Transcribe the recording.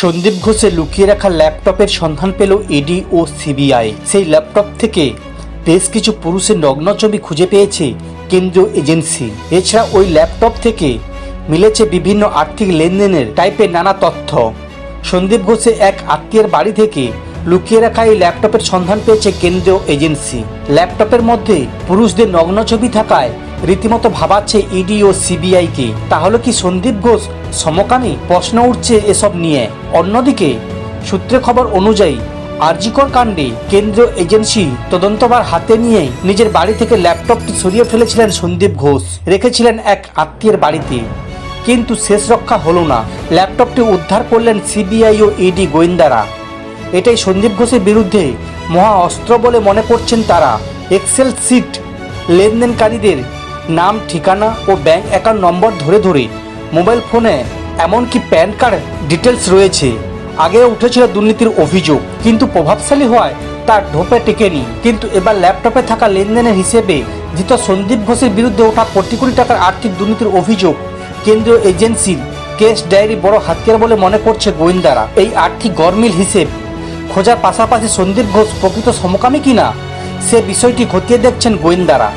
সন্দীপ ঘোষের লুকিয়ে রাখা ল্যাপটপের সন্ধান পেল ইডি ও সিবিআই সেই ল্যাপটপ থেকে বেশ কিছু পুরুষের নগ্ন ছবি খুঁজে পেয়েছে কেন্দ্রীয় এজেন্সি। এছাড়া ওই ল্যাপটপ থেকে মিলেছে বিভিন্ন আর্থিক লেনদেনের টাইপের নানা তথ্য। সন্দীপ ঘোষের এক আত্মীয়ের বাড়ি থেকে লুকিয়ে রাখা এই ল্যাপটপের সন্ধান পেয়েছে কেন্দ্রীয় এজেন্সি। ল্যাপটপের মধ্যে পুরুষদের নগ্ন ছবি থাকায় রীতিমতো ভাবাচ্ছে ইডি ও সিবিআইকে তাহলে কি সন্দীপ ঘোষ সমকামী? প্রশ্ন উঠছে এসব নিয়ে। অন্যদিকে, সূত্রে খবর অনুযায়ী, আরজিকর কাণ্ডে কেন্দ্রীয় এজেন্সি তদন্তবার হাতে নিয়ে নিজের বাড়ি থেকে ল্যাপটপটি সরিয়ে ফেলেছিলেন সন্দীপ ঘোষ। রেখেছিলেন এক আত্মীয়ের বাড়িতে। কিন্তু শেষ রক্ষা হলো না। ল্যাপটপটি উদ্ধার করলেন সিবিআই ও ইডি গোয়েন্দারা। এটাই সন্দীপ ঘোষের বিরুদ্ধে মহা অস্ত্র বলে মনে করছেন তারা। এক্সেল সিট লেনদেনকারীদের নাম, ঠিকানা ও ব্যাংক অ্যাকাউন্ট নম্বর ধরে ধরে। মোবাইল ফোনে এমনকি প্যান কার্ড ডিটেলস রয়েছে। আগে উঠেছিল দুর্নীতির অভিযোগ, কিন্তু প্রভাবশালী হওয়ায় তার ঢোপে টেকেনি। কিন্তু এবার ল্যাপটপে থাকা লেনদেনের হিসেবে ধৃত সন্দীপ ঘোষের বিরুদ্ধে ওঠা কোটি কোটি টাকার আর্থিক দুর্নীতির অভিযোগ কেন্দ্রীয় এজেন্সির কেস ডায়েরি বড় হাতিয়ার বলে মনে করছে গোয়েন্দারা। এই আর্থিক গরমিল হিসেব খোঁজার পাশাপাশি সন্দীপ ঘোষ প্রকৃত সমকামী কিনা, সে বিষয়টি খতিয়ে দেখছেন গোয়েন্দারা।